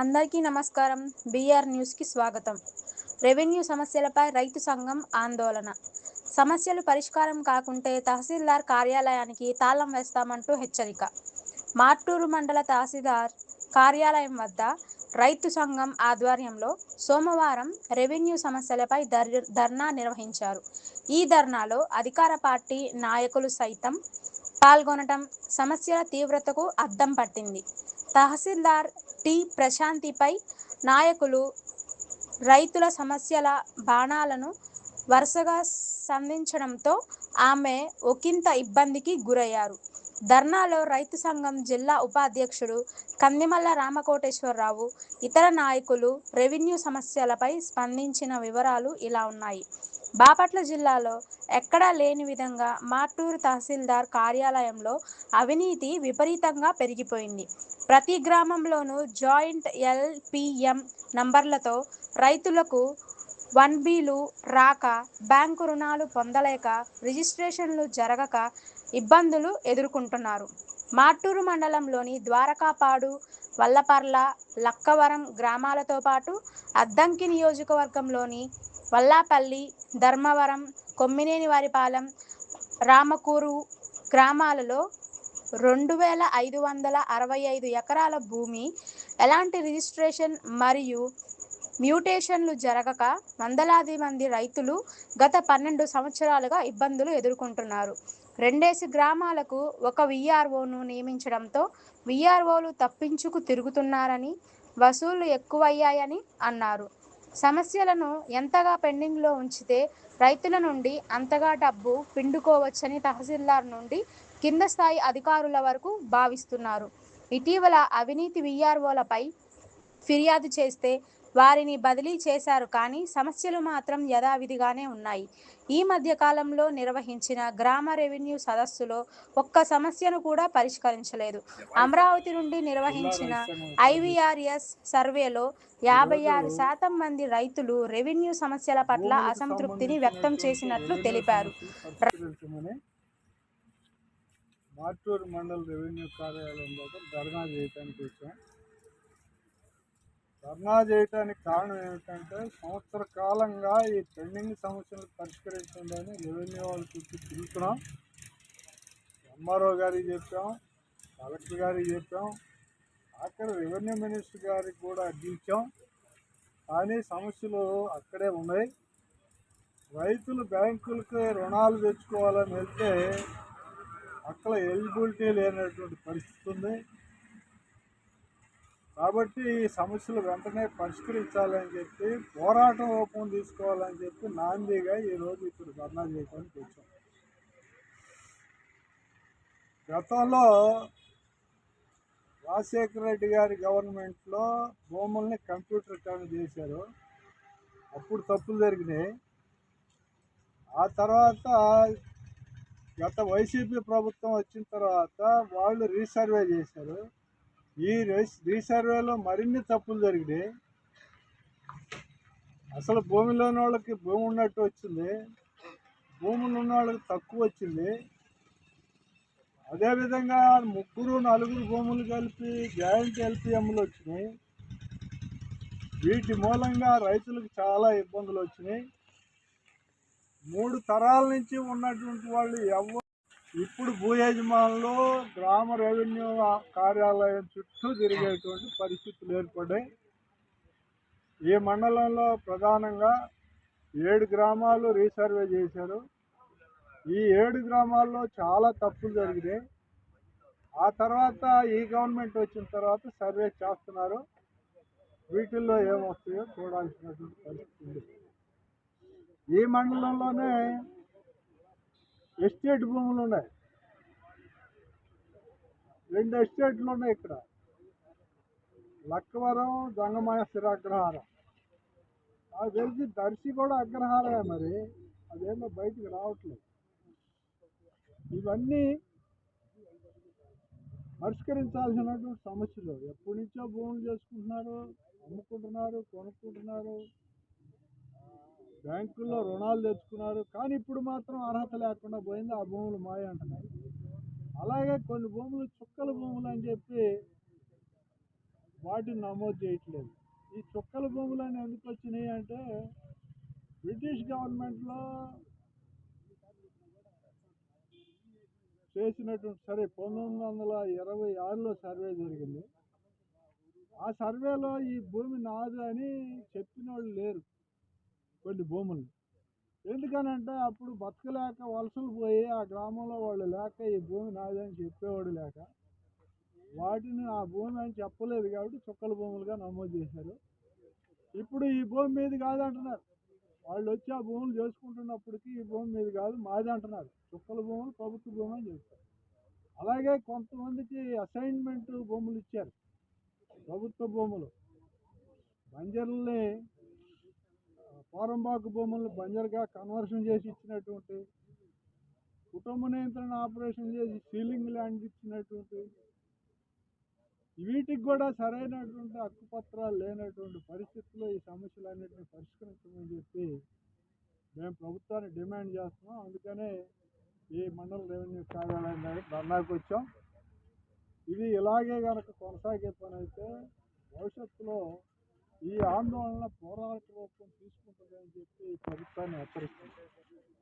అందరికీ నమస్కారం. బీఆర్ న్యూస్కి స్వాగతం. రెవెన్యూ సమస్యలపై రైతు సంఘం ఆందోళన. సమస్యలు పరిష్కారం కాకుంటే తహసీల్దార్ కార్యాలయానికి తాళం వేస్తామంటూ హెచ్చరిక. మార్టూరు మండల తహసీల్దార్ కార్యాలయం వద్ద రైతు సంఘం ఆధ్వర్యంలో సోమవారం రెవెన్యూ సమస్యలపై దర్ ధర్నా నిర్వహించారు. ఈ ధర్నాలో అధికార పార్టీ నాయకులు సైతం పాల్గొనటం సమస్యల తీవ్రతకు అద్దం పట్టింది. తహసీల్దార్ టి. ప్రశాంతిపై నాయకులు రైతుల సమస్యల బాణాలను వరుసగా సంధించడంతో ఆమె ఒకంత ఇబ్బందికి గురయ్యారు. ధర్నాలో రైతు సంఘం జిల్లా ఉపాధ్యక్షుడు కందిమల్ల రామకోటేశ్వరరావు ఇతర నాయకులు రెవెన్యూ సమస్యలపై స్పందించిన వివరాలు ఇలా ఉన్నాయి. బాపట్ల జిల్లాలో ఎక్కడా లేని విధంగా మాటూరు తహసీల్దార్ కార్యాలయంలో అవినీతి విపరీతంగా పెరిగిపోయింది. ప్రతి గ్రామంలోనూ జాయింట్ ఎల్పిఎం నంబర్లతో రైతులకు వన్ బీలు రాక బ్యాంకు రుణాలు పొందలేక రిజిస్ట్రేషన్లు జరగక ఇబ్బందులు ఎదుర్కొంటున్నారు. మాటూరు మండలంలోని ద్వారకాపాడు వల్లపర్ల లక్కవరం గ్రామాలతో పాటు అద్దంకి నియోజకవర్గంలోని వల్లాపల్లి ధర్మవరం కొమ్మినేనివారిపాలెం రామకూరు గ్రామాలలో రెండు వేల ఐదు వందల అరవై ఐదు ఎకరాల భూమి ఎలాంటి రిజిస్ట్రేషన్ మరియు మ్యూటేషన్లు జరగక వందలాది మంది రైతులు గత పన్నెండు సంవత్సరాలుగా ఇబ్బందులు ఎదుర్కొంటున్నారు. రెండేసి గ్రామాలకు ఒక విఆర్ఓను నియమించడంతో విఆర్ఓలు తప్పించుకు తిరుగుతున్నారని వసూళ్ళు ఎక్కువయ్యాయని అన్నారు. సమస్యలను ఎంతగా పెండింగ్లో ఉంచితే రైతుల నుండి అంతగా డబ్బు పిండుకోవచ్చని తహసీల్దార్ నుండి కింద స్థాయి అధికారుల వరకు భావిస్తున్నారు. ఇటీవల అవినీతి విఆర్ఓలపై ఫిర్యాదు చేస్తే వారిని బదిలీ చేశారు. కానీ సమస్యలు మాత్రం యథావిధిగానే ఉన్నాయి. ఈ మధ్య కాలంలో నిర్వహించిన గ్రామ రెవెన్యూ సదస్సులో ఒక్క సమస్యను కూడా పరిష్కరించలేదు. అమరావతి నుండి నిర్వహించిన ఐవీఆర్ఎస్ సర్వేలో యాభై ఆరు శాతం మంది రైతులు రెవెన్యూ సమస్యల పట్ల అసంతృప్తిని వ్యక్తం చేసినట్లు తెలిపారు. మార్టూరు మండల రెవెన్యూ కార్యాలయం దగ్గర ధర్నా చేయటానికి వచ్చాం. ధర్నా చేయటానికి కారణం ఏమిటంటే సంవత్సర కాలంగా ఈ పెండింగ్ సమస్యలు పరిష్కరించండి రెవెన్యూ వాళ్ళ చుట్టూ తిరుగుతున్నాం. ఎంఆర్ఓ గారికి చెప్పాం కలెక్టర్ గారికి చెప్పాం అక్కడ రెవెన్యూ మినిస్టర్ గారికి కూడా అడ్డించాం కానీ సమస్యలు అక్కడే ఉన్నాయి. రైతులు బ్యాంకులకి రుణాలు తెచ్చుకోవాలని వెళ్తే అక్కడ ఎలిజిబిలిటీ లేనటువంటి పరిస్థితి ఉంది. కాబట్టి ఈ సమస్యలు వెంటనే పరిష్కరించాలని చెప్పి పోరాటం రూపం తీసుకోవాలని చెప్పి నాందిగా ఈరోజు ఇప్పుడు ధర్నా చేయడానికి వచ్చాం. గతంలో రాజశేఖర రెడ్డి గారి గవర్నమెంట్లో భూముల్ని కంప్యూటరీకరణ చేశారు. అప్పుడు తప్పులు జరిగినాయి. ఆ తర్వాత గత వైసీపీ ప్రభుత్వం వచ్చిన తర్వాత వాళ్ళు రీసర్వే చేశారు. ఈ రీసర్వేలో మరిన్ని తప్పులు జరిగినాయి. అసలు భూమిలోని వాళ్ళకి భూమి ఉన్నట్టు వచ్చింది. భూములు ఉన్న వాళ్ళకి తక్కువ వచ్చింది. అదేవిధంగా ముగ్గురు నలుగురు భూములు కలిపి జాయింట్ ఎల్పిఎంలు వచ్చినాయి. వీటి మూలంగా రైతులకు చాలా ఇబ్బందులు వచ్చినాయి. మూడు తరాల నుంచి ఉన్నటువంటి వాళ్ళు ఎవరు ఇప్పుడు భూ యజమానులు గ్రామ రెవెన్యూ కార్యాలయం చుట్టూ తిరిగేటువంటి పరిస్థితులు ఏర్పడ్డాయి. ఈ మండలంలో ప్రధానంగా ఏడు గ్రామాలు రీసర్వే చేశారు. ఈ ఏడు గ్రామాల్లో చాలా తప్పులు జరిగినాయి. ఆ తర్వాత ఈ గవర్నమెంట్ వచ్చిన తర్వాత సర్వే చేస్తున్నారు. వీటిల్లో ఏమొస్తాయో చూడాల్సినటువంటి పరిస్థితి ఈ మండలంలోనే ఎస్టేట్ భూములు ఉన్నాయి. రెండు ఎస్టేట్లు ఉన్నాయి ఇక్కడ. లక్కవరం దొంగమాయ అగ్రహారం నాకు తెలిసి దర్శి కూడా అగ్రహారమే మరి. అదేమో బయటికి రావట్లేదు. ఇవన్నీ పరిష్కరించాల్సినటువంటి సమస్యలు. ఎప్పటి నుంచో భూములు చేసుకుంటున్నారు అమ్ముకుంటున్నారు కొనుక్కుంటున్నారు. బ్యాంకుల్లో రుణాలు తెచ్చుకున్నారు. కానీ ఇప్పుడు మాత్రం అర్హత లేకుండా పోయింది. ఆ భూములు మాయ అంటున్నాయి. అలాగే కొన్ని భూములు చుక్కల భూములు అని చెప్పి వాటిని నమోదు చేయట్లేదు. ఈ చుక్కల భూములు అని ఎందుకు వచ్చినాయి అంటే బ్రిటిష్ గవర్నమెంట్లో చేసినటువంటి సరే పంతొమ్మిది వందల ఇరవై ఆరులో సర్వే జరిగింది. ఆ సర్వేలో ఈ భూమి నాదు అని చెప్పిన వాళ్ళు లేరు. కొన్ని భూములు. ఎందుకనంటే అప్పుడు బతకలేక వలసలు పోయి ఆ గ్రామంలో వాళ్ళు లేక ఈ భూమి నాదని చెప్పేవాడు లేక వాటిని ఆ భూమి అని చెప్పలేదు కాబట్టి చుక్కల భూములుగా నమోదు చేశారు. ఇప్పుడు ఈ భూమి మీది కాదంటున్నారు. వాళ్ళు వచ్చి ఆ భూములు చేసుకుంటున్నప్పటికీ ఈ భూమి మీది కాదు మాది అంటున్నారు. చుక్కల భూములు ప్రభుత్వ భూమి అని చెప్తారు. అలాగే కొంతమందికి అసైన్మెంట్ భూములు ఇచ్చారు. ప్రభుత్వ భూములు. బంజర్లని పోరంబాకు భూములను బంజర్గా కన్వర్షన్ చేసి ఇచ్చినటువంటి కుటుంబ నియంత్రణ ఆపరేషన్ చేసి సీలింగ్ ల్యాండ్ ఇచ్చినటువంటి వీటికి కూడా సరైనటువంటి హక్కుపత్రాలు లేనటువంటి పరిస్థితుల్లో ఈ సమస్యలన్నింటినీ పరిష్కరించమని చెప్పి మేము ప్రభుత్వాన్ని డిమాండ్ చేస్తున్నాం. అందుకనే ఈ మండల రెవెన్యూ కార్యాలయం ధర్నాకు వచ్చాం. ఇది ఇలాగే కనుక కొనసాగే పని అయితే భవిష్యత్తులో ఈ ఆందోళన పోరాట రూపం తీసుకుంటుందని చెప్పి ప్రభుత్వాన్ని హెచ్చరిస్తుంది.